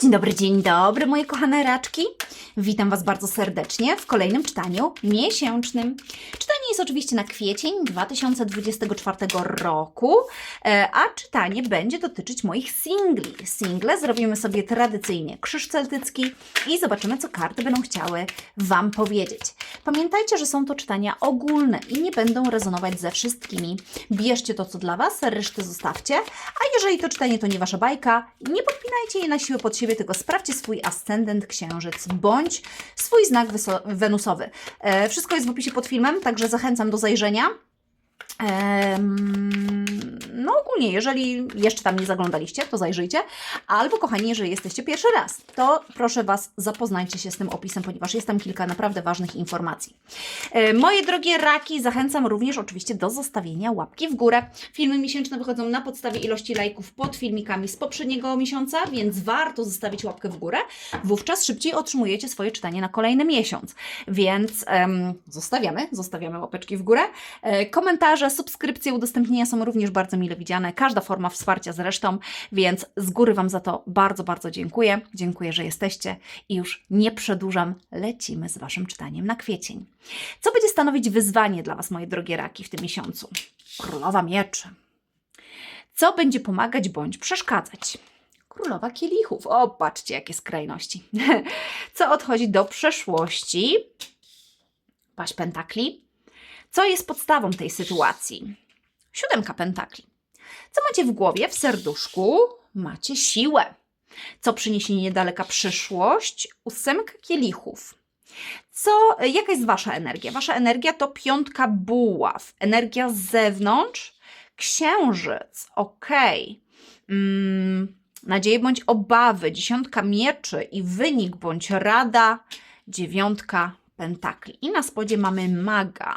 Dzień dobry, dzień dobry, moje kochane raczki. Witam Was bardzo serdecznie w kolejnym czytaniu miesięcznym. Jest oczywiście na kwiecień 2024 roku, e, a czytanie będzie dotyczyć moich singli. Single zrobimy sobie tradycyjnie krzyż celtycki i zobaczymy, co karty będą chciały Wam powiedzieć. Pamiętajcie, że są to czytania ogólne i nie będą rezonować ze wszystkimi. Bierzcie to, co dla Was, resztę zostawcie, a jeżeli to czytanie to nie Wasza bajka, nie podpinajcie je na siłę pod siebie, tylko sprawdźcie swój ascendent księżyc bądź swój znak wenusowy. E, wszystko jest w opisie pod filmem, także zachęcam do zajrzenia. No ogólnie, jeżeli jeszcze tam nie zaglądaliście, to zajrzyjcie. Albo kochani, jeżeli jesteście pierwszy raz, to proszę Was, zapoznajcie się z tym opisem, ponieważ jest tam kilka naprawdę ważnych informacji. E, Moje drogie raki, zachęcam również oczywiście do zostawienia łapki w górę. Filmy miesięczne wychodzą na podstawie ilości lajków pod filmikami z poprzedniego miesiąca, więc warto zostawić łapkę w górę. Wówczas szybciej otrzymujecie swoje czytanie na kolejny miesiąc. Więc em, zostawiamy, zostawiamy łapeczki w górę. E, subskrypcje, udostępnienia są również bardzo mile widziane. Każda forma wsparcia zresztą, więc z góry Wam za to bardzo, bardzo dziękuję. Dziękuję, że jesteście i już nie przedłużam. Lecimy z Waszym czytaniem na kwiecień. Co będzie stanowić wyzwanie dla Was, moje drogie raki, w tym miesiącu? Królowa mieczy. Co będzie pomagać bądź przeszkadzać? Królowa kielichów. O, patrzcie, jakie skrajności. Co odchodzi do przeszłości? Paść pentakli. Co jest podstawą tej sytuacji? Siódemka pentakli. Co macie w głowie, w serduszku? Macie siłę. Co przyniesie niedaleka przyszłość? Ósemka kielichów. Co, jaka jest Wasza energia? Wasza energia to piątka buław. Energia z zewnątrz? Księżyc. Okej. Mm, nadzieje bądź obawy. Dziesiątka mieczy i wynik bądź rada. Dziewiątka pentakli. I na spodzie mamy maga.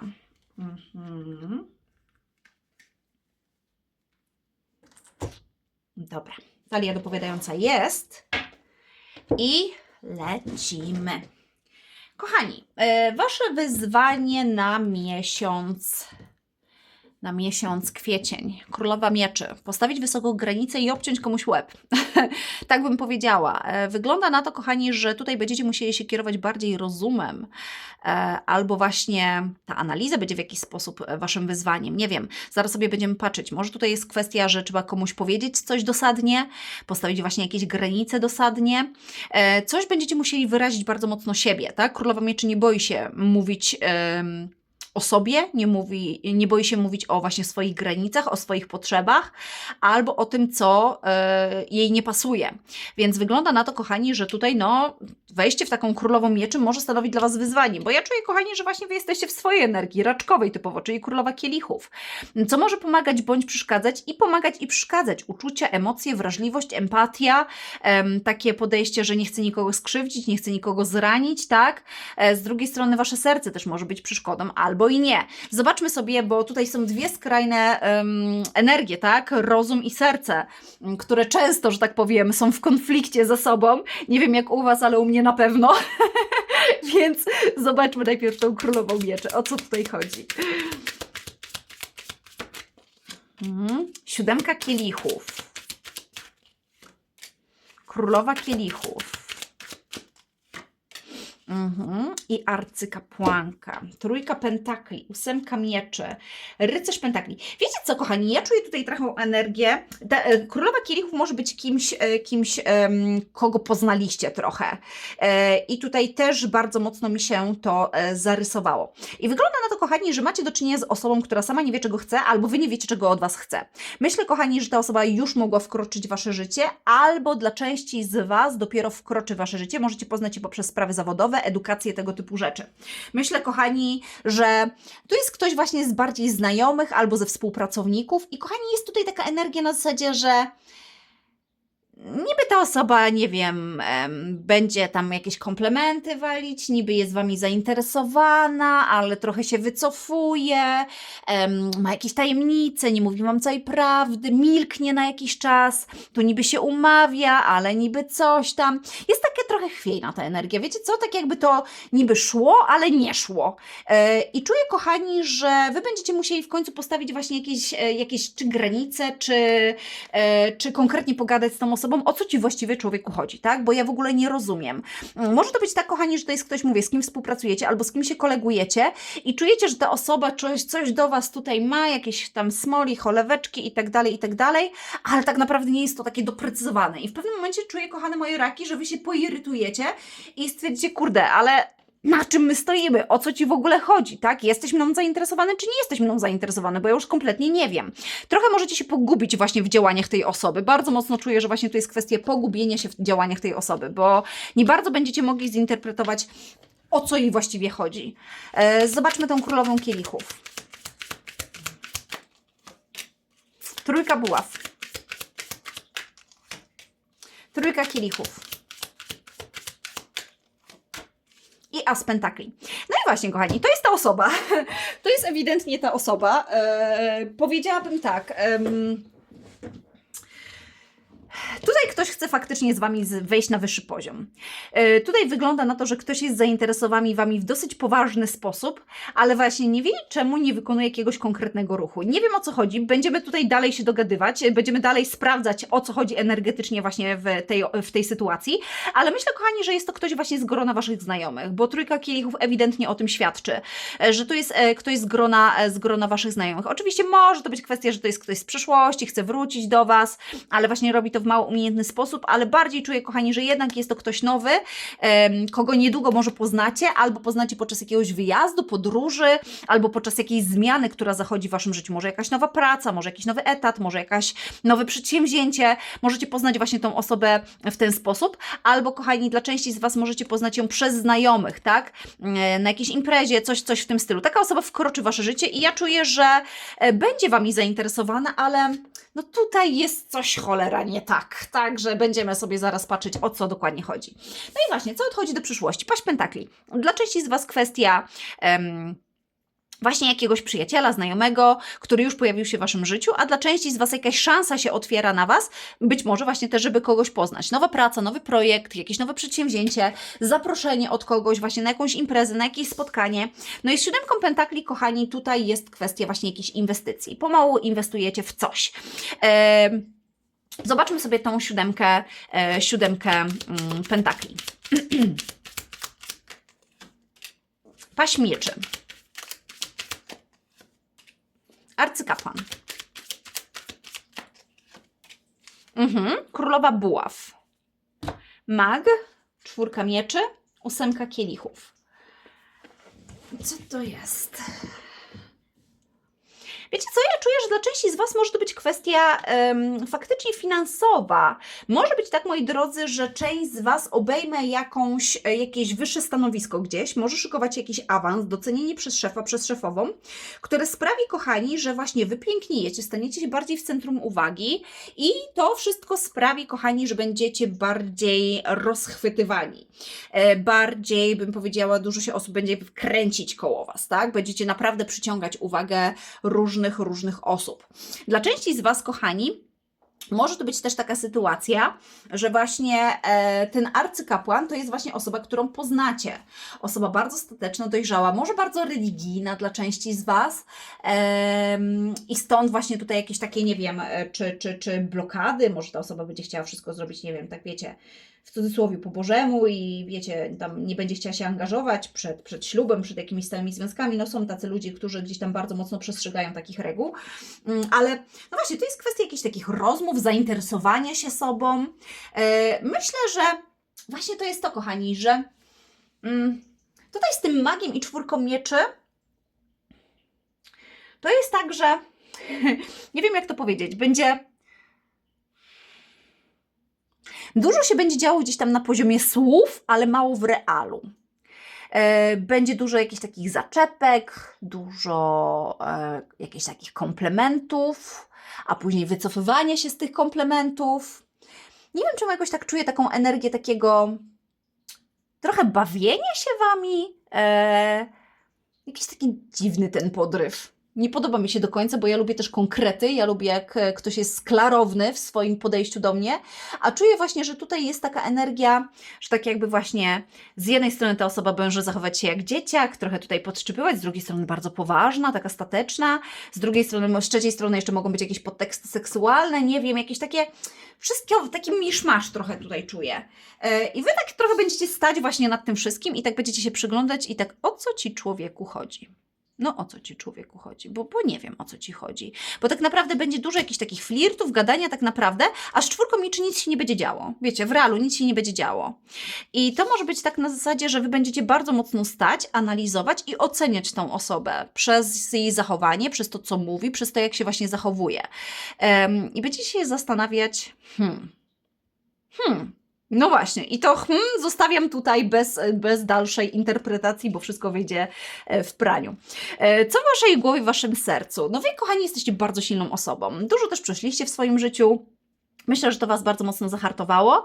Mhm. Dobra, talia dopowiadająca jest i lecimy. Kochani, e, wasze wyzwanie na miesiąc na miesiąc kwiecień. Królowa mieczy. Postawić wysoką granicę i obciąć komuś łeb. tak bym powiedziała. E, Wygląda na to, kochani, że tutaj będziecie musieli się kierować bardziej rozumem, e, albo właśnie ta analiza będzie w jakiś sposób e, waszym wyzwaniem. Nie wiem, zaraz sobie będziemy patrzeć. Może tutaj jest kwestia, że trzeba komuś powiedzieć coś dosadnie, postawić właśnie jakieś granice dosadnie. Coś będziecie musieli wyrazić bardzo mocno siebie, tak? Królowa mieczy nie boi się mówić. em, o sobie, nie, mówi, nie boi się mówić o właśnie swoich granicach, o swoich potrzebach, albo o tym, co e, jej nie pasuje. Więc wygląda na to, kochani, że tutaj no, wejście w taką królową mieczy może stanowić dla Was wyzwanie, bo ja czuję, kochani, że właśnie Wy jesteście w swojej energii, raczkowej typowo, czyli królowa kielichów, co może pomagać bądź przeszkadzać i pomagać i przeszkadzać. Uczucia, emocje, wrażliwość, empatia, em, takie podejście, że nie chcę nikogo skrzywdzić, nie chcę nikogo zranić, tak? E, Z drugiej strony wasze serce też może być przeszkodą, albo i nie. Zobaczmy sobie, bo tutaj są dwie skrajne em, energie, tak? Rozum i serce, m, które często, że tak powiem, są w konflikcie ze sobą. Nie wiem jak u was, ale u mnie na pewno. Więc zobaczmy najpierw tą królową mieczy. O co tutaj chodzi? Mhm. Siódemka kielichów. Królowa kielichów. Mhm. I arcykapłanka. Trójka pentakli, ósemka mieczy, rycerz pentakli. Wiecie co, kochani, ja czuję tutaj trochę energię. Ta, e, Królowa kielichów może być kimś, e, kimś em, kogo poznaliście trochę. E, I tutaj też bardzo mocno mi się to e, zarysowało. I wygląda na to, kochani, że macie do czynienia z osobą, która sama nie wie, czego chce, albo wy nie wiecie, czego od was chce. Myślę, kochani, że ta osoba już mogła wkroczyć w wasze życie, albo dla części z was dopiero wkroczy w wasze życie. Możecie poznać je poprzez sprawy zawodowe, edukację, tego typu rzeczy. Myślę, kochani, że tu jest ktoś właśnie z bardziej znajomych albo ze współpracowników i kochani, jest tutaj taka energia na zasadzie, że niby ta osoba, nie wiem, em, będzie tam jakieś komplementy walić, niby jest wami zainteresowana, ale trochę się wycofuje, ma jakieś tajemnice, nie mówi wam całej prawdy, milknie na jakiś czas, tu niby się umawia, ale niby coś tam. Jest takie trochę chwiejna ta energia. Wiecie co? Tak jakby to niby szło, ale nie szło. E, I czuję, kochani, że wy będziecie musieli w końcu postawić właśnie jakieś, e, jakieś czy granice, czy, e, czy konkretnie pogadać z tą osobą, o co ci właściwie człowieku chodzi, tak? Bo ja w ogóle nie rozumiem. Mm, Może to być tak, kochani, że to jest ktoś, mówię, z kim współpracujecie albo z kim się kolegujecie i czujecie, że ta osoba coś, coś do was tutaj ma, jakieś tam smoli, choleweczki i tak dalej, i tak dalej, ale tak naprawdę nie jest to takie doprecyzowane. I w pewnym momencie czuję, kochane moje raki, że wy się poirytujecie i stwierdzicie, kurde, ale na czym my stoimy, o co ci w ogóle chodzi, tak? Jesteś mną zainteresowany, czy nie jesteś mną zainteresowany, bo ja już kompletnie nie wiem. Trochę możecie się pogubić właśnie w działaniach tej osoby. Bardzo mocno czuję, że właśnie to jest kwestia pogubienia się w działaniach tej osoby, bo nie bardzo będziecie mogli zinterpretować, o co jej właściwie chodzi. E, zobaczmy tą królową kielichów. Trójka buław. Trójka kielichów. I as pentakli. No i właśnie, kochani, to jest ta osoba. To jest ewidentnie ta osoba. E, powiedziałabym tak. Ktoś chce faktycznie z Wami wejść na wyższy poziom. E, Tutaj wygląda na to, że ktoś jest zainteresowany Wami w dosyć poważny sposób, ale właśnie nie wie czemu nie wykonuje jakiegoś konkretnego ruchu. Nie wiem o co chodzi, będziemy tutaj dalej się dogadywać, będziemy dalej sprawdzać o co chodzi energetycznie właśnie w tej, w tej sytuacji, ale myślę kochani, że jest to ktoś właśnie z grona Waszych znajomych, bo trójka kielichów ewidentnie o tym świadczy, e, że to jest e, ktoś z grona, z grona Waszych znajomych. Oczywiście może to być kwestia, że to jest ktoś z przeszłości, chce wrócić do Was, ale właśnie robi to w mało umiejętny sposób, ale bardziej czuję, kochani, że jednak jest to ktoś nowy, kogo niedługo może poznacie, albo poznacie podczas jakiegoś wyjazdu, podróży, albo podczas jakiejś zmiany, która zachodzi w Waszym życiu. Może jakaś nowa praca, może jakiś nowy etat, może jakaś nowe przedsięwzięcie. Możecie poznać właśnie tą osobę w ten sposób, albo kochani, dla części z Was możecie poznać ją przez znajomych, tak? E, Na jakiejś imprezie, coś, coś w tym stylu. Taka osoba wkroczy w Wasze życie i ja czuję, że e, będzie Wami zainteresowana, ale no tutaj jest coś cholera nie tak. Także będziemy sobie zaraz patrzeć, o co dokładnie chodzi. No i właśnie, co odchodzi do przyszłości? Paść pentakli. Dla części z Was kwestia... em, Właśnie jakiegoś przyjaciela, znajomego, który już pojawił się w Waszym życiu, a dla części z Was jakaś szansa się otwiera na Was, być może właśnie też, żeby kogoś poznać. Nowa praca, nowy projekt, jakieś nowe przedsięwzięcie, zaproszenie od kogoś właśnie na jakąś imprezę, na jakieś spotkanie. No i z siódemką pentakli, kochani, tutaj jest kwestia właśnie jakiejś inwestycji. Pomału inwestujecie w coś. Zobaczmy sobie tą siódemkę, e, siódemkę mm, pentakli. Paść mieczy. Arcykapłan. Mhm. Królowa buław. Mag. Czwórka mieczy. Ósemka kielichów. Co to jest? Wiecie co, ja czuję, że dla części z Was może to być kwestia em, faktycznie finansowa. Może być tak, moi drodzy, że część z Was obejmie jakąś, e, jakieś wyższe stanowisko gdzieś, może szykować jakiś awans, docenienie przez szefa, przez szefową, które sprawi, kochani, że właśnie wypiękniejecie, staniecie się bardziej w centrum uwagi i to wszystko sprawi, kochani, że będziecie bardziej rozchwytywani. E, bardziej, bym powiedziała, dużo się osób będzie kręcić koło Was, tak? Będziecie naprawdę przyciągać uwagę różnych, różnych osób. Dla części z Was, kochani, może to być też taka sytuacja, że właśnie e, ten arcykapłan to jest właśnie osoba, którą poznacie. Osoba bardzo stateczna, dojrzała, może bardzo religijna dla części z Was. Em, I stąd właśnie tutaj jakieś takie, nie wiem, e, czy, czy, czy blokady, może ta osoba będzie chciała wszystko zrobić, nie wiem, tak wiecie, w cudzysłowie po Bożemu i wiecie, tam nie będzie chciała się angażować przed, przed ślubem, przed jakimiś stałymi związkami. No są tacy ludzie, którzy gdzieś tam bardzo mocno przestrzegają takich reguł, Mm, ale no właśnie, to jest kwestia jakichś takich rozmów, zainteresowania się sobą. E, Myślę, że właśnie to jest to, kochani, że mm, tutaj z tym magiem i czwórką mieczy to jest tak, że nie wiem jak to powiedzieć, będzie dużo się będzie działo gdzieś tam na poziomie słów, ale mało w realu. E, Będzie dużo jakichś takich zaczepek, dużo e, jakichś takich komplementów, a później wycofywanie się z tych komplementów. Nie wiem, czemu jakoś tak czuję taką energię takiego trochę bawienia się wami. E, jakiś taki dziwny ten podryw. Nie podoba mi się do końca, bo ja lubię też konkrety, ja lubię jak e, ktoś jest klarowny w swoim podejściu do mnie, a czuję właśnie, że tutaj jest taka energia, że tak jakby właśnie z jednej strony ta osoba będzie zachować się jak dzieciak, trochę tutaj podszczypywać, z drugiej strony bardzo poważna, taka stateczna, z drugiej strony, z trzeciej strony jeszcze mogą być jakieś podteksty seksualne, nie wiem, jakieś takie, wszystkie, taki miszmasz trochę tutaj czuję. E, I Wy tak trochę będziecie stać właśnie nad tym wszystkim i tak będziecie się przyglądać i tak, o co Ci człowieku chodzi? No o co ci człowieku chodzi? Bo, bo nie wiem o co ci chodzi. Bo tak naprawdę będzie dużo jakichś takich flirtów, gadania tak naprawdę, a z czwórką milczy nic się nie będzie działo. Wiecie, w realu nic się nie będzie działo. I to może być tak na zasadzie, że wy będziecie bardzo mocno stać, analizować i oceniać tą osobę przez jej zachowanie, przez to, co mówi, przez to, jak się właśnie zachowuje. Em, I będziecie się zastanawiać, hmm, hmm, no właśnie, i to hmm, zostawiam tutaj bez, bez dalszej interpretacji, bo wszystko wyjdzie e, w praniu. E, Co w waszej głowie, w waszym sercu? No wy, kochani, jesteście bardzo silną osobą. Dużo też przeszliście w swoim życiu. Myślę, że to Was bardzo mocno zahartowało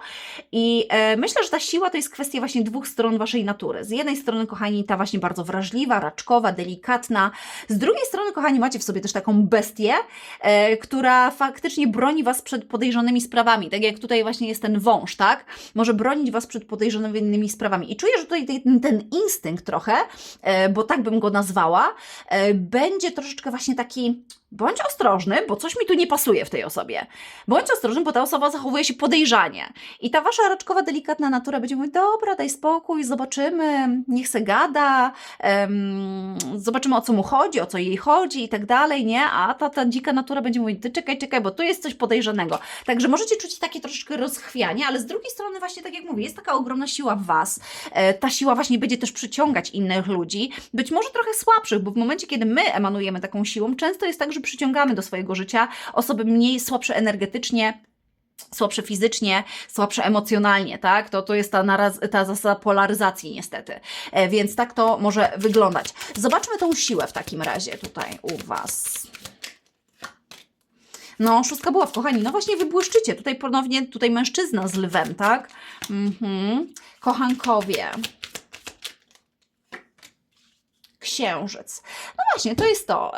i e, myślę, że ta siła to jest kwestia właśnie dwóch stron Waszej natury. Z jednej strony, kochani, ta właśnie bardzo wrażliwa, raczkowa, delikatna. Z drugiej strony, kochani, macie w sobie też taką bestię, e, która faktycznie broni Was przed podejrzanymi sprawami. Tak jak tutaj właśnie jest ten wąż, tak? Może bronić Was przed podejrzanymi sprawami. I czuję, że tutaj ten, ten instynkt trochę, e, bo tak bym go nazwała, e, będzie troszeczkę właśnie taki bądź ostrożny, bo coś mi tu nie pasuje w tej osobie. Bądź ostrożny, bo ta osoba zachowuje się podejrzanie. I ta wasza raczkowa, delikatna natura będzie mówić, dobra, daj spokój, zobaczymy, niech se gada, em, zobaczymy o co mu chodzi, o co jej chodzi i tak dalej, nie? A ta, ta dzika natura będzie mówić, ty czekaj, czekaj, bo tu jest coś podejrzanego. Także możecie czuć takie troszeczkę rozchwianie, ale z drugiej strony właśnie, tak jak mówię, jest taka ogromna siła w was. E, ta siła właśnie będzie też przyciągać innych ludzi, być może trochę słabszych, bo w momencie, kiedy my emanujemy taką siłą, często jest tak, że przyciągamy do swojego życia osoby mniej słabsze energetycznie, słabsze fizycznie, słabsze emocjonalnie, tak? To, to jest ta, naraz, ta zasada polaryzacji niestety. E, więc tak to może wyglądać. Zobaczmy tą siłę w takim razie tutaj u Was. No, szóstka była kochani. No właśnie wybłyszczycie. Tutaj ponownie, tutaj mężczyzna z lwem, tak? Mhm. Kochankowie. Księżyc. No właśnie, to jest to.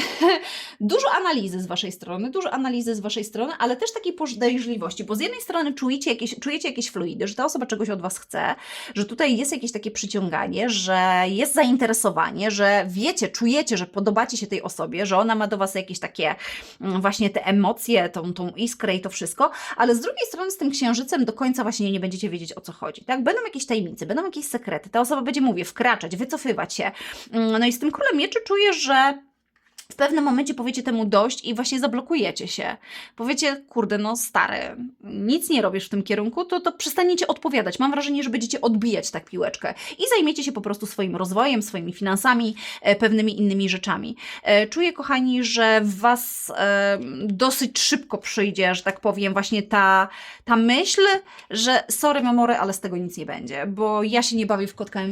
Dużo analizy z Waszej strony, dużo analizy z Waszej strony, ale też takiej podejrzliwości, bo z jednej strony czujecie jakieś, czujecie jakieś fluidy, że ta osoba czegoś od Was chce, że tutaj jest jakieś takie przyciąganie, że jest zainteresowanie, że wiecie, czujecie, że podobacie się tej osobie, że ona ma do Was jakieś takie mm, właśnie te emocje, tą, tą iskrę i to wszystko, ale z drugiej strony z tym księżycem do końca właśnie nie będziecie wiedzieć o co chodzi, tak? Będą jakieś tajemnice, będą jakieś sekrety, ta osoba będzie, mówię, wkraczać, wycofywać się, no i z tym królem mieczy czuję, że w pewnym momencie powiecie temu dość i właśnie zablokujecie się. Powiecie, kurde, no stary, nic nie robisz w tym kierunku, to, to przestaniecie odpowiadać. Mam wrażenie, że będziecie odbijać tak piłeczkę i zajmiecie się po prostu swoim rozwojem, swoimi finansami, e, pewnymi innymi rzeczami. E, czuję, kochani, że w Was e, dosyć szybko przyjdzie, że tak powiem, właśnie ta, ta myśl, że sorry, memory, ale z tego nic nie będzie, bo ja się nie bawię w kotka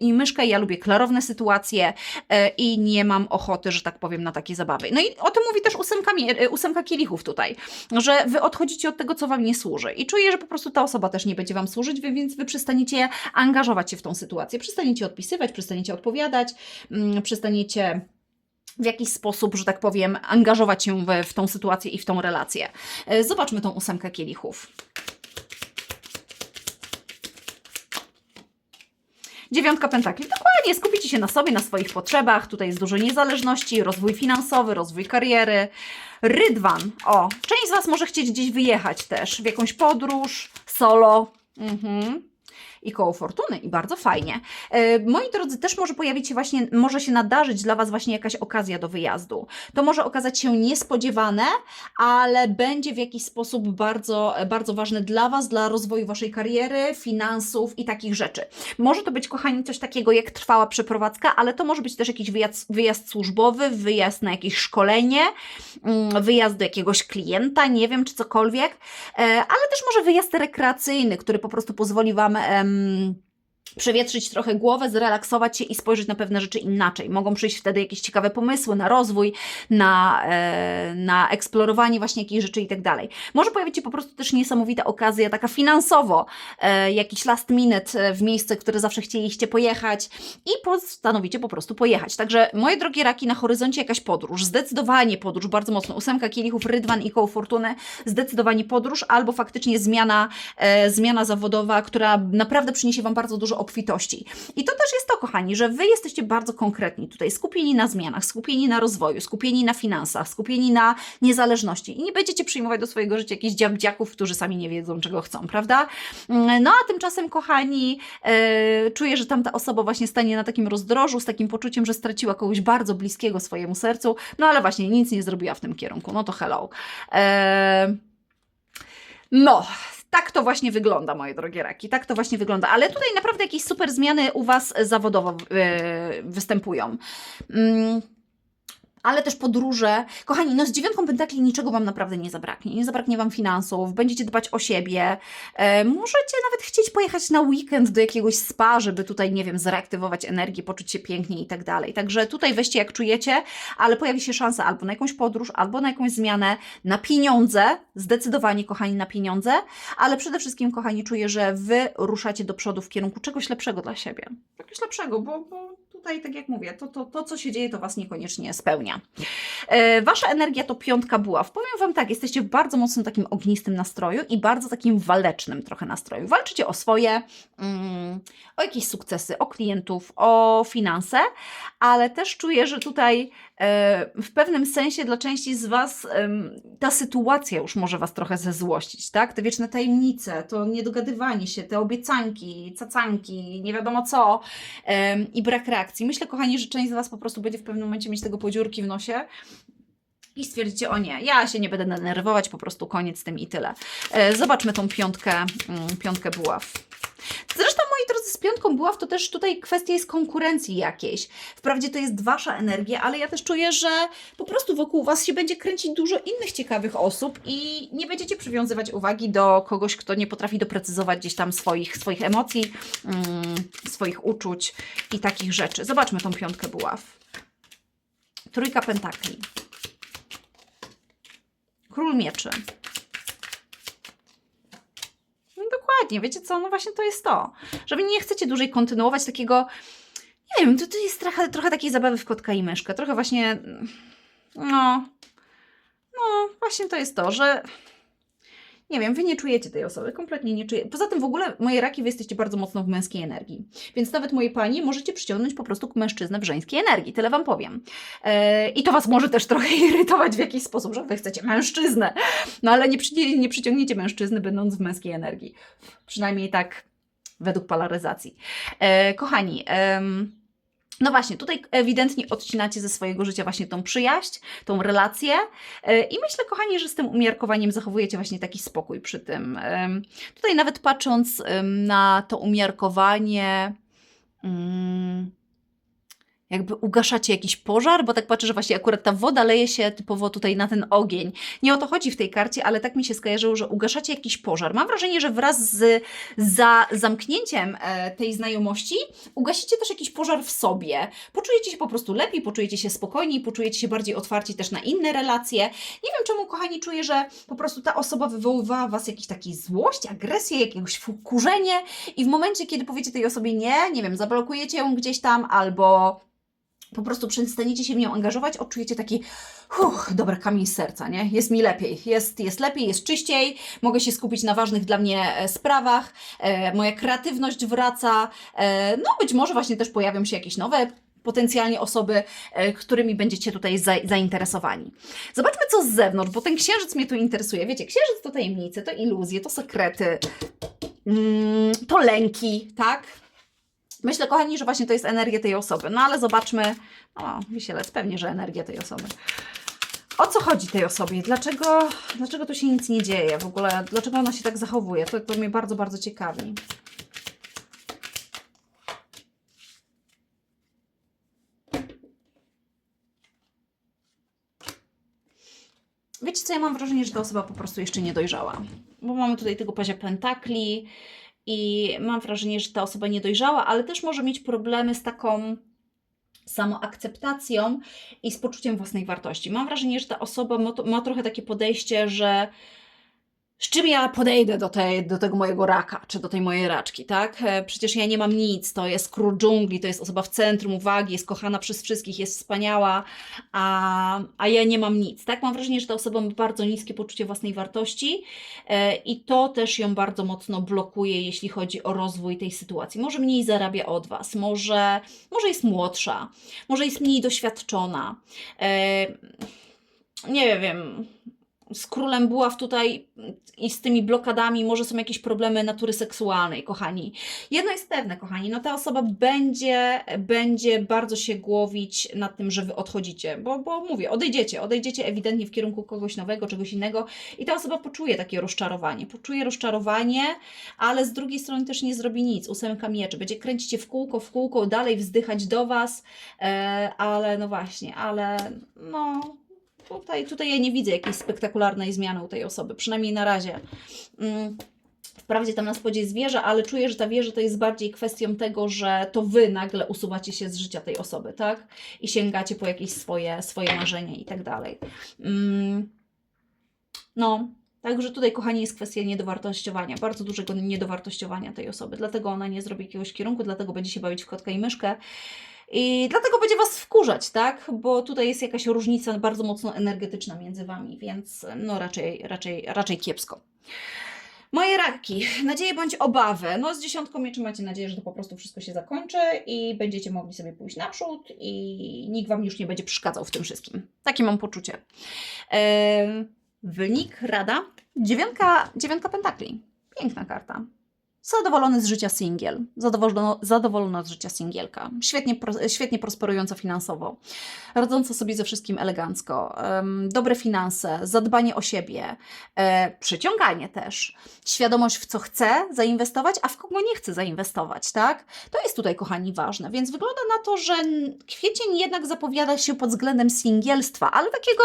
i myszkę, i ja lubię klarowne sytuacje e, i nie mam ochoty, że tak powiem, na takie zabawy. No i o tym mówi też ósemka, e, ósemka kielichów tutaj, że wy odchodzicie od tego, co wam nie służy. I czuję, że po prostu ta osoba też nie będzie wam służyć, więc wy przestaniecie angażować się w tą sytuację. Przestaniecie odpisywać, przestaniecie odpowiadać, mm, przestaniecie w jakiś sposób, że tak powiem, angażować się w, w tą sytuację i w tą relację. E, Zobaczmy tą ósemkę kielichów. Dziewiątka pentakli. Dokładnie, skupicie się na sobie, na swoich potrzebach. Tutaj jest dużo niezależności, rozwój finansowy, rozwój kariery. Rydwan. O, część z Was może chcieć gdzieś wyjechać też, w jakąś podróż, solo. Mhm i koło fortuny i bardzo fajnie. E, moi drodzy, też może pojawić się właśnie, może się nadarzyć dla Was właśnie jakaś okazja do wyjazdu. To może okazać się niespodziewane, ale będzie w jakiś sposób bardzo, bardzo ważne dla Was, dla rozwoju Waszej kariery, finansów i takich rzeczy. Może to być, kochani, coś takiego jak trwała przeprowadzka, ale to może być też jakiś wyjazd, wyjazd służbowy, wyjazd na jakieś szkolenie, mm, wyjazd do jakiegoś klienta, nie wiem, czy cokolwiek, e, ale też może wyjazd rekreacyjny, który po prostu pozwoli Wam em, przewietrzyć trochę głowę, zrelaksować się i spojrzeć na pewne rzeczy inaczej. Mogą przyjść wtedy jakieś ciekawe pomysły na rozwój, na, e, na eksplorowanie właśnie jakichś rzeczy i tak dalej. Może pojawić się po prostu też niesamowita okazja, taka finansowo, e, jakiś last minute e, w miejsce, które zawsze chcieliście pojechać i postanowicie po prostu pojechać. Także moje drogie raki, na horyzoncie jakaś podróż, zdecydowanie podróż, bardzo mocno. Ósemka kielichów, rydwan i koło fortuny, zdecydowanie podróż albo faktycznie zmiana, zmiana zawodowa, która naprawdę przyniesie Wam bardzo dużo obfitości. I to też jest to, kochani, że Wy jesteście bardzo konkretni tutaj, skupieni na zmianach, skupieni na rozwoju, skupieni na finansach, skupieni na niezależności i nie będziecie przyjmować do swojego życia jakichś dziabdziaków, którzy sami nie wiedzą, czego chcą, prawda? Mm, No a tymczasem, kochani, e, czuję, że tamta osoba właśnie stanie na takim rozdrożu z takim poczuciem, że straciła kogoś bardzo bliskiego swojemu sercu, no ale właśnie nic nie zrobiła w tym kierunku, no to hello. E, no, tak to właśnie wygląda, moje drogie raki. Tak to właśnie wygląda. Ale tutaj naprawdę jakieś super zmiany u Was zawodowo e, występują. Ale też podróże. Kochani, no z dziewiątką pentakli niczego Wam naprawdę nie zabraknie. Nie zabraknie Wam finansów, będziecie dbać o siebie. E, możecie nawet chcieć pojechać na weekend do jakiegoś spa, żeby tutaj, nie wiem, zreaktywować energię, poczuć się pięknie i tak dalej. Także tutaj weźcie jak czujecie, ale pojawi się szansa albo na jakąś podróż, albo na jakąś zmianę, na pieniądze, zdecydowanie, kochani, na pieniądze, ale przede wszystkim, kochani, czuję, że Wy ruszacie do przodu w kierunku czegoś lepszego dla siebie. Czegoś lepszego, bo, bo tutaj, tak jak mówię, to, to, to, co się dzieje, to Was niekoniecznie spełnia. E, wasza energia to piątka buław. Powiem Wam tak, jesteście w bardzo mocnym takim ognistym nastroju i bardzo takim walecznym trochę nastroju. Walczycie o swoje, mm, o jakieś sukcesy, o klientów, o finanse, ale też czuję, że tutaj w pewnym sensie dla części z Was ta sytuacja już może Was trochę zezłościć, tak? Te wieczne tajemnice, to niedogadywanie się, te obiecanki, cacanki, nie wiadomo co i brak reakcji. Myślę, kochani, że część z Was po prostu będzie w pewnym momencie mieć tego podziurki w nosie i stwierdzicie, o nie, ja się nie będę denerwować, po prostu koniec z tym i tyle. E, zobaczmy tą piątkę, mm, piątkę buław. Zresztą, moi drodzy, z piątką buław to też tutaj kwestia jest konkurencji jakiejś. Wprawdzie to jest Wasza energia, ale ja też czuję, że po prostu wokół Was się będzie kręcić dużo innych ciekawych osób i nie będziecie przywiązywać uwagi do kogoś, kto nie potrafi doprecyzować gdzieś tam swoich, swoich emocji, mm, swoich uczuć i takich rzeczy. Zobaczmy tą piątkę buław. Trójka pentakli. Król mieczy. No dokładnie, wiecie co? No właśnie to jest to, że wy nie chcecie dłużej kontynuować takiego, nie wiem, to, to jest trochę, trochę takiej zabawy w kotka i myszkę, trochę właśnie, no, no właśnie to jest to, że nie wiem, wy nie czujecie tej osoby, kompletnie nie czujecie. Poza tym w ogóle moje raki, wy jesteście bardzo mocno w męskiej energii. Więc nawet moje panie możecie przyciągnąć po prostu mężczyznę w żeńskiej energii, tyle wam powiem. E, I to was może też trochę irytować w jakiś sposób, że wy chcecie mężczyznę. No ale nie, przy, nie przyciągniecie mężczyzny, będąc w męskiej energii. Przynajmniej tak według polaryzacji. E, kochani, em, no właśnie, tutaj ewidentnie odcinacie ze swojego życia właśnie tą przyjaźń, tą relację e, i myślę, kochani, że z tym umiarkowaniem zachowujecie właśnie taki spokój przy tym. Tutaj nawet patrząc na to umiarkowanie, mm, jakby ugaszacie jakiś pożar, bo tak patrzę, że właśnie akurat ta woda leje się typowo tutaj na ten ogień. Nie o to chodzi w tej karcie, ale tak mi się skojarzyło, że ugaszacie jakiś pożar. Mam wrażenie, że wraz z za zamknięciem e, tej znajomości ugasicie też jakiś pożar w sobie. Poczujecie się po prostu lepiej, poczujecie się spokojniej, poczujecie się bardziej otwarci też na inne relacje. Nie wiem czemu, kochani, czuję, że po prostu ta osoba wywoływała Was jakiś taki złość, agresję, jakiegoś wkurzenie i w momencie, kiedy powiecie tej osobie nie, nie wiem, zablokujecie ją gdzieś tam albo po prostu przestaniecie się w nią angażować, odczujecie taki Uff, dobra, kamień z serca, nie? Jest mi lepiej, jest, jest lepiej, jest czyściej, mogę się skupić na ważnych dla mnie e, sprawach, e, moja kreatywność wraca, e, no być może właśnie też pojawią się jakieś nowe potencjalnie osoby, e, którymi będziecie tutaj za, zainteresowani. Zobaczmy co z zewnątrz, bo ten księżyc mnie tu interesuje. Wiecie, księżyc to tajemnice, to iluzje, to sekrety, mm, to lęki, tak? Myślę, kochani, że właśnie to jest energia tej osoby. No ale zobaczmy. O, wisielec, pewnie, że energia tej osoby. O co chodzi tej osobie? Dlaczego, dlaczego tu się nic nie dzieje? W ogóle, dlaczego ona się tak zachowuje? To, to mnie bardzo, bardzo ciekawi. Wiecie co, ja mam wrażenie, że ta osoba po prostu jeszcze nie dojrzała. Bo mamy tutaj tego pazia pentakli i mam wrażenie, że ta osoba nie dojrzała, ale też może mieć problemy z taką samoakceptacją i z poczuciem własnej wartości. Mam wrażenie, że ta osoba ma, to, ma trochę takie podejście, że z czym ja podejdę do, tej, do tego mojego raka, czy do tej mojej raczki, tak? E, Przecież ja nie mam nic, to jest król dżungli, to jest osoba w centrum uwagi, jest kochana przez wszystkich, jest wspaniała, a, a ja nie mam nic, tak? Mam wrażenie, że ta osoba ma bardzo niskie poczucie własnej wartości e, i to też ją bardzo mocno blokuje, jeśli chodzi o rozwój tej sytuacji. Może mniej zarabia od Was, może, może jest młodsza, może jest mniej doświadczona, e, nie wiem, z królem buław tutaj i z tymi blokadami może są jakieś problemy natury seksualnej, kochani. Jedno jest pewne, kochani, no ta osoba będzie, będzie bardzo się głowić nad tym, że wy odchodzicie, bo, bo mówię, odejdziecie, odejdziecie ewidentnie w kierunku kogoś nowego, czegoś innego i ta osoba poczuje takie rozczarowanie, poczuje rozczarowanie, ale z drugiej strony też nie zrobi nic, ósemka mieczy, będzie kręcić się w kółko, w kółko, dalej wzdychać do Was, e, ale no właśnie, ale no tutaj, tutaj ja nie widzę jakiejś spektakularnej zmiany u tej osoby, przynajmniej na razie. Mm, Wprawdzie tam na spodzie jest wieża, ale czuję, że ta wieża to jest bardziej kwestią tego, że to Wy nagle usuwacie się z życia tej osoby, tak? I sięgacie po jakieś swoje, swoje marzenia i tak dalej. Mm, No, Także tutaj, kochani, jest kwestia niedowartościowania, bardzo dużego niedowartościowania tej osoby. Dlatego ona nie zrobi jakiegoś kierunku, dlatego będzie się bawić w kotka i myszkę. I dlatego będzie Was wkurzać, tak? Bo tutaj jest jakaś różnica bardzo mocno energetyczna między Wami, więc no raczej, raczej, raczej kiepsko. Moje raki, nadzieje bądź obawy. No z dziesiątką mieczy macie nadzieję, że to po prostu wszystko się zakończy i będziecie mogli sobie pójść naprzód i nikt Wam już nie będzie przeszkadzał w tym wszystkim. Takie mam poczucie. Wynik, rada. Dziewiątka, dziewiątka pentakli. Piękna karta. Zadowolony z życia singiel, zadowolona, zadowolona z życia singielka, świetnie, świetnie prosperująca finansowo, rodząca sobie ze wszystkim elegancko, dobre finanse, zadbanie o siebie, e, przyciąganie też, świadomość w co chce zainwestować, a w kogo nie chce zainwestować, tak? To jest tutaj, kochani, ważne, więc wygląda na to, że kwiecień jednak zapowiada się pod względem singielstwa, ale takiego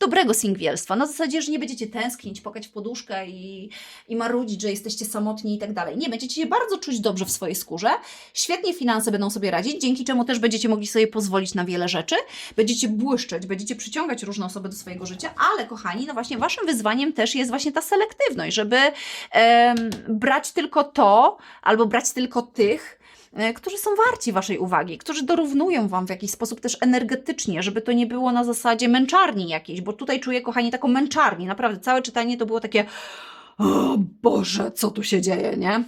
dobrego singielstwa, na zasadzie, że nie będziecie tęsknić, pokać w poduszkę i i marudzić, że jesteście samotni i tak dalej. Nie, będziecie się bardzo czuć dobrze w swojej skórze, świetnie finanse będą sobie radzić, dzięki czemu też będziecie mogli sobie pozwolić na wiele rzeczy, będziecie błyszczeć, będziecie przyciągać różne osoby do swojego życia, ale kochani, no właśnie waszym wyzwaniem też jest właśnie ta selektywność, żeby brać tylko to, albo brać tylko tych, e, którzy są warci Waszej uwagi, którzy dorównują Wam w jakiś sposób też energetycznie, żeby to nie było na zasadzie męczarni jakiejś, bo tutaj czuję, kochani, taką męczarnię. Naprawdę, całe czytanie to było takie o Boże, co tu się dzieje, nie?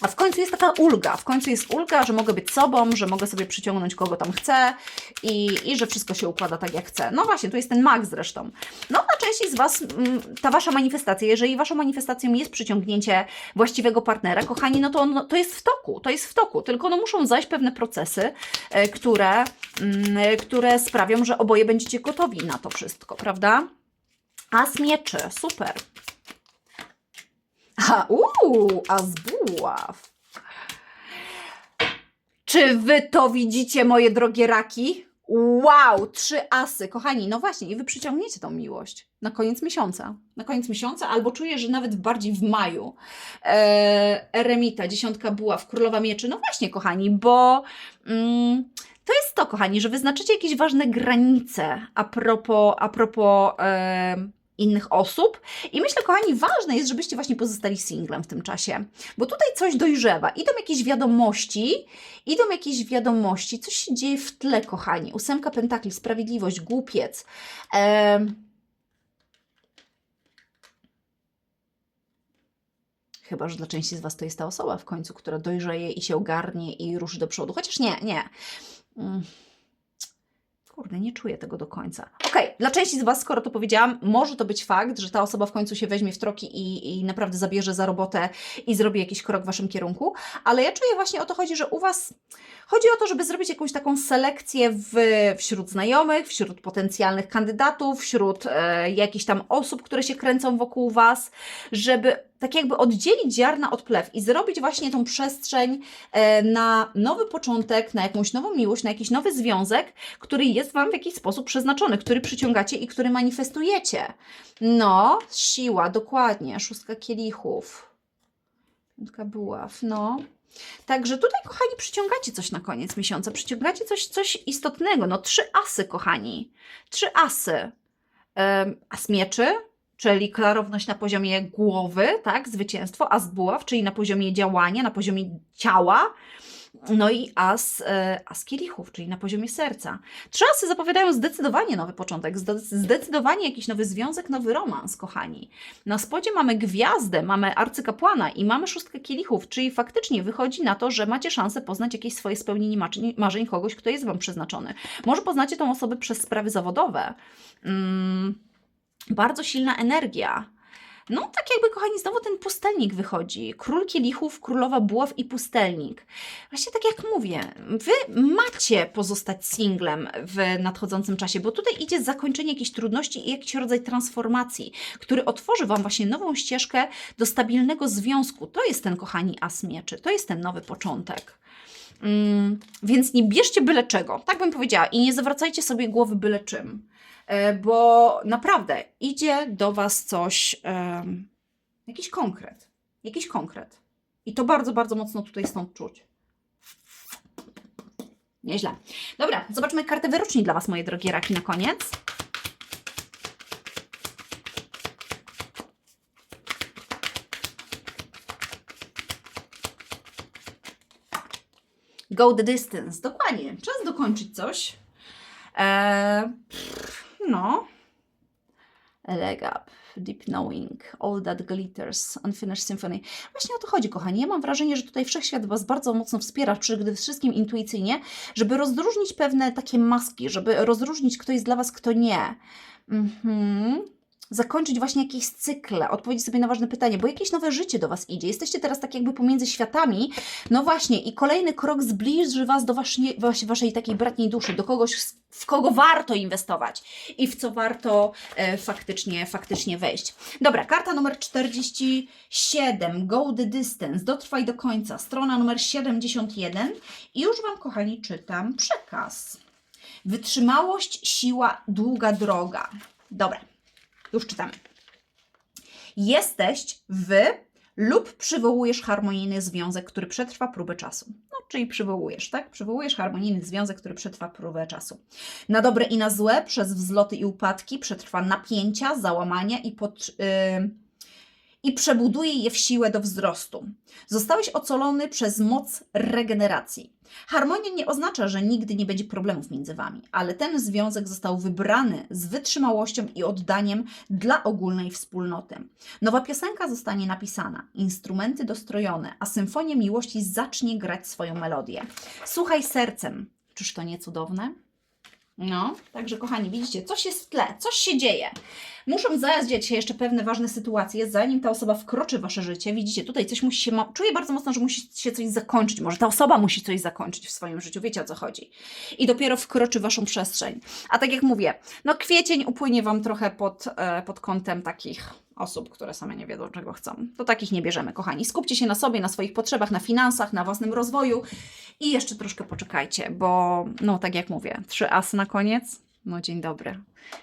A w końcu jest taka ulga, w końcu jest ulga, że mogę być sobą, że mogę sobie przyciągnąć kogo tam chcę i, i że wszystko się układa tak jak chcę. No właśnie, tu jest ten mag zresztą. No dla części z Was mm, ta Wasza manifestacja, jeżeli Waszą manifestacją jest przyciągnięcie właściwego partnera, kochani, no to, no, to jest w toku, to jest w toku, tylko no muszą zajść pewne procesy, e, które, mm, e, które sprawią, że oboje będziecie gotowi na to wszystko, prawda? A z mieczy, super. A, uuu, a z buław. Czy wy to widzicie, moje drogie raki? Wow, trzy asy. Kochani, no właśnie, i wy przyciągniecie tą miłość na koniec miesiąca. Na koniec miesiąca, albo czuję, że nawet bardziej w maju. Eee, eremita, dziesiątka buław, królowa mieczy. No właśnie, kochani, bo mm, to jest to, kochani, że wyznaczycie jakieś ważne granice a propos, a propos em, innych osób. I myślę, kochani, ważne jest, żebyście właśnie pozostali singlem w tym czasie, bo tutaj coś dojrzewa. Idą jakieś wiadomości, idą jakieś wiadomości, coś się dzieje w tle, kochani. Ósemka pentakli, sprawiedliwość, głupiec. Chyba, że dla części z Was to jest ta osoba w końcu, która dojrzeje i się ogarnie i ruszy do przodu. Chociaż nie, nie. Mm. Kurde, nie czuję tego do końca. Okej, dla części z Was, skoro to powiedziałam, może to być fakt, że ta osoba w końcu się weźmie w troki i, i naprawdę zabierze za robotę i zrobi jakiś krok w Waszym kierunku, ale ja czuję właśnie o to chodzi, że u Was chodzi o to, żeby zrobić jakąś taką selekcję w, wśród znajomych, wśród potencjalnych kandydatów, wśród e, jakichś tam osób, które się kręcą wokół Was, żeby tak jakby oddzielić ziarna od plew i zrobić właśnie tą przestrzeń e, na nowy początek, na jakąś nową miłość, na jakiś nowy związek, który jest Wam w jakiś sposób przeznaczony, który przyciągacie i który manifestujecie. No, siła, dokładnie, szóstka kielichów. Piątka buław, no. Także tutaj, kochani, przyciągacie coś na koniec miesiąca. Przyciągacie coś, coś istotnego. No, trzy asy, kochani. Trzy asy. As mieczy, czyli klarowność na poziomie głowy, tak, zwycięstwo, as buław, czyli na poziomie działania, na poziomie ciała, no i as, e, as kielichów, czyli na poziomie serca. Trzy asy zapowiadają zdecydowanie nowy początek, zde- zdecydowanie jakiś nowy związek, nowy romans, kochani. Na spodzie mamy gwiazdę, mamy arcykapłana i mamy szóstkę kielichów, czyli faktycznie wychodzi na to, że macie szansę poznać jakieś swoje spełnienie marzeń, marzeń kogoś, kto jest Wam przeznaczony. Może poznacie tą osobę przez sprawy zawodowe. Mm, bardzo silna energia. No, tak jakby, kochani, znowu ten pustelnik wychodzi. Król kielichów, królowa buław i pustelnik. Właśnie tak jak mówię, wy macie pozostać singlem w nadchodzącym czasie, bo tutaj idzie zakończenie jakiejś trudności i jakiś rodzaj transformacji, który otworzy Wam właśnie nową ścieżkę do stabilnego związku. To jest ten, kochani, as mieczy. To jest ten nowy początek. Mm, więc nie bierzcie byle czego, tak bym powiedziała, i nie zawracajcie sobie głowy byle czym, bo naprawdę idzie do Was coś, jakiś konkret, jakiś konkret. I to bardzo, bardzo mocno tutaj stąd czuć. Nieźle. Dobra, zobaczmy kartę wyroczni dla Was, moje drogie raki, na koniec. Go the distance. Dokładnie. Czas dokończyć coś. Eee, no. Leg up, deep knowing, all that glitters, unfinished symphony. Właśnie o to chodzi, kochani. Ja mam wrażenie, że tutaj wszechświat Was bardzo mocno wspiera, przede wszystkim intuicyjnie, żeby rozróżnić pewne takie maski, żeby rozróżnić, kto jest dla Was, kto nie. Mhm zakończyć właśnie jakieś cykle, odpowiedzieć sobie na ważne pytanie, bo jakieś nowe życie do Was idzie. Jesteście teraz tak jakby pomiędzy światami. No właśnie, i kolejny krok zbliży Was do waszej, waszej takiej bratniej duszy, do kogoś, w kogo warto inwestować i w co warto e, faktycznie, faktycznie wejść. Dobra, karta numer 47, Go the Distance, dotrwaj do końca, strona numer 71 i już Wam, kochani, czytam przekaz. Wytrzymałość, siła, długa droga. Dobra, już czytamy. Jesteś w lub przywołujesz harmonijny związek, który przetrwa próbę czasu. No, czyli przywołujesz, tak? Przywołujesz harmonijny związek, który przetrwa próbę czasu. Na dobre i na złe, przez wzloty i upadki, przetrwa napięcia, załamania i pod, yy, i przebuduje je w siłę do wzrostu. Zostałeś ocalony przez moc regeneracji. Harmonia nie oznacza, że nigdy nie będzie problemów między wami, ale ten związek został wybrany z wytrzymałością i oddaniem dla ogólnej wspólnoty. Nowa piosenka zostanie napisana, instrumenty dostrojone, a symfonia miłości zacznie grać swoją melodię. Słuchaj sercem. Czyż to nie cudowne? No, także kochani, widzicie, coś jest w tle, coś się dzieje. Muszą zaraz dziać się jeszcze pewne ważne sytuacje, zanim ta osoba wkroczy w wasze życie. Widzicie, tutaj coś musi się. Czuję bardzo mocno, że musi się coś zakończyć. Może ta osoba musi coś zakończyć w swoim życiu. Wiecie o co chodzi. I dopiero wkroczy w waszą przestrzeń. A tak jak mówię, no kwiecień upłynie wam trochę pod, e, pod kątem takich osób, które same nie wiedzą, czego chcą. To takich nie bierzemy, kochani. Skupcie się na sobie, na swoich potrzebach, na finansach, na własnym rozwoju i jeszcze troszkę poczekajcie, bo no tak jak mówię, trzy asy na koniec. No dzień dobry.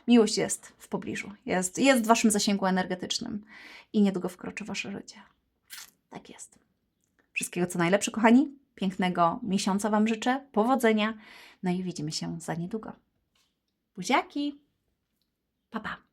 Miłość jest w pobliżu, jest, jest w waszym zasięgu energetycznym i niedługo wkroczy wasze życie. Tak jest. Wszystkiego co najlepsze, kochani. Pięknego miesiąca Wam życzę, powodzenia. No i widzimy się za niedługo. Buziaki. Pa, pa.